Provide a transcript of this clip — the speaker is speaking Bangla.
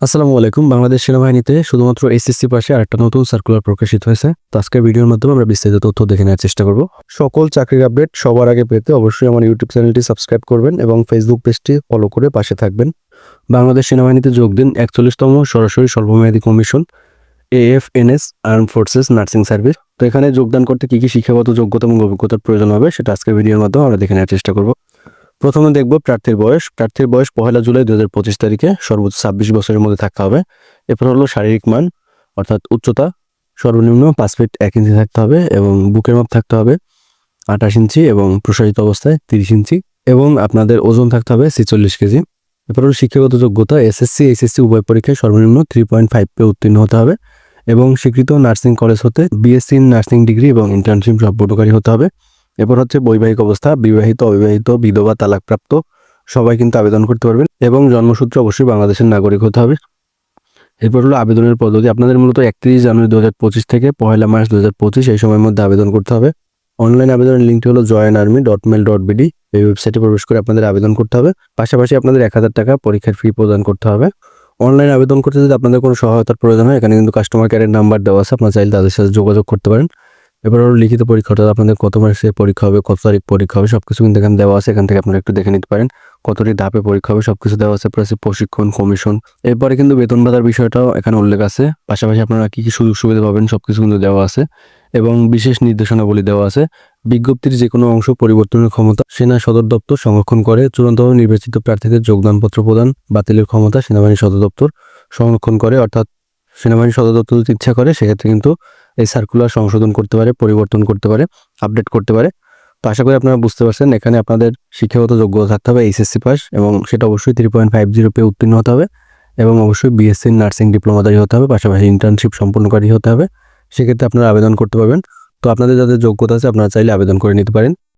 আসসালামু আলাইকুম। বাংলাদেশ সেনাবাহিনীতে শুধুমাত্র এসএসসি পাশে আরেকটা নতুন সার্কুলার প্রকাশিত হয়েছে। তো আজকের ভিডিওর মাধ্যমে আমরা বিস্তারিত তথ্য দেখে নেওয়ার চেষ্টা করব। সকল চাকরির আপডেট সবার আগে পেতে অবশ্যই আমার ইউটিউব চ্যানেলটি সাবস্ক্রাইব করবেন এবং ফেসবুক পেজটি ফলো করে পাশে থাকবেন। বাংলাদেশ সেনাবাহিনীতে যোগ দিন একচল্লিশতম সরাসরি স্বল্পমেয়াদী commission AFNS arm forces nursing service তো এখানে যোগদান করতে কী কী শিক্ষাগত যোগ্যতা এবং অভিজ্ঞতার প্রয়োজন হবে সেটা আজকের ভিডিওর মাধ্যমে আমরা দেখে নেওয়ার চেষ্টা করব। প্রথমে দেখব প্রার্থীর বয়স। প্রার্থীর বয়স পহেলা জুলাই দু হাজার পঁচিশ তারিখে সর্বোচ্চ ছাব্বিশ বছরের মধ্যে থাকতে হবে। এরপর হলো শারীরিক মান, অর্থাৎ উচ্চতা, সর্বনিম্ন পাঁচ ফিট এক ইঞ্চি থাকতে হবে এবং বুকের মাপ থাকতে হবে আঠাশ ইঞ্চি এবং প্রসারিত অবস্থায় তিরিশ ইঞ্চি এবং আপনাদের ওজন থাকতে হবে ছেচল্লিশ কেজি। এরপর হলো শিক্ষাগত যোগ্যতা, এসএসসি, এইচএসসি উভয় পরীক্ষায় সর্বনিম্ন থ্রি পয়েন্ট ফাইভ পে উত্তীর্ণ হতে হবে এবং স্বীকৃত নার্সিং কলেজ হতে বিএসসি নার্সিং ডিগ্রি এবং ইন্টার্নশিপ সম্পূর্ণকারী হতে হবে। এরপর হচ্ছে বৈবাহিক অবস্থা, বিবাহিত, অবিবাহিত, বিধবা, তালাকপ্রাপ্ত, সবাই কিন্তু আবেদন করতে পারবেন এবং জন্মসূত্রে অবশ্যই বাংলাদেশের নাগরিক হতে হবে। এরপর হলো আবেদনের পদ্ধতি। আপনাদের মূলত একত্রিশ জানুয়ারি দু হাজার পঁচিশ থেকে পয়লা মার্চ দু হাজার পঁচিশ এই সময়ের মধ্যে আবেদন করতে হবে। অনলাইন আবেদনের লিঙ্কটি হলো join army dot mail dot BD এই ওয়েবসাইটে প্রবেশ করে আপনাদের আবেদন করতে হবে। পাশাপাশি আপনাদের এক হাজার টাকা পরীক্ষার ফি প্রদান করতে হবে। অনলাইন আবেদন করতে যদি আপনাদের কোনো সহায়তার প্রয়োজন হয়, এখানে কিন্তু কাস্টমার কেয়ারের নাম্বার দেওয়া আছে। আপনারা চাইলে তাদের সাথে যোগাযোগ করতে পারেন। এবার হলো লিখিত পরীক্ষাটা আপনাদের কত মাসে পরীক্ষা হবে, কত তারিখ পরীক্ষা হবে সব কিছু কিন্তু এখানে দেওয়া আছে, এখান থেকে আপনারা একটু দেখে নিতে পারেন। কতটি ধাপে পরীক্ষা হবে সব কিছু দেওয়া আছে প্লাস প্রশিক্ষণ কমিশন এরপরে কিন্তু বেতন ভাতার বিষয়টাও এখানে উল্লেখ আছে। পাশাপাশি আপনারা কী কী সুযোগ সুবিধা পাবেন সব কিছু কিন্তু দেওয়া আছে। এবং বিশেষ নির্দেশনাবলী দেওয়া আছে। বিজ্ঞপ্তির যে কোনো অংশ পরিবর্তনের ক্ষমতা সেনা সদর দপ্তর সংরক্ষণ করে। চূড়ান্তভাবে নির্বাচিত প্রার্থীদের যোগদানপত্র প্রদান, বাতিলের ক্ষমতা সেনাবাহিনী সদর দপ্তর সংরক্ষণ করে। অর্থাৎ সেনাবাহিনী সদর দপ্তর যদি ইচ্ছা করে, সেক্ষেত্রে কিন্তু এই সার্কুলার সংশোধন করতে পারে, পরিবর্তন করতে পারে আপডেট করতে পারে। তো আশা করি আপনারা বুঝতে পারছেন, এখানে আপনাদের শিক্ষাগত যোগ্যতা থাকতে হবে এইচএসসি পাস এবং সেটা অবশ্যই থ্রি পয়েন্ট ফাইভ জিরো পে উত্তীর্ণ হতে হবে এবং অবশ্যই বিএসসি নার্সিং ডিপ্লোমাদারি হতে হবে, পাশাপাশি ইন্টার্নশিপ সম্পূর্ণকারী হতে হবে। সেক্ষেত্রে আপনারা আবেদন করতে পারবেন। তো আপনাদের যাদের যোগ্যতা আছে, আপনারা চাইলে আবেদন করে নিতে পারেন।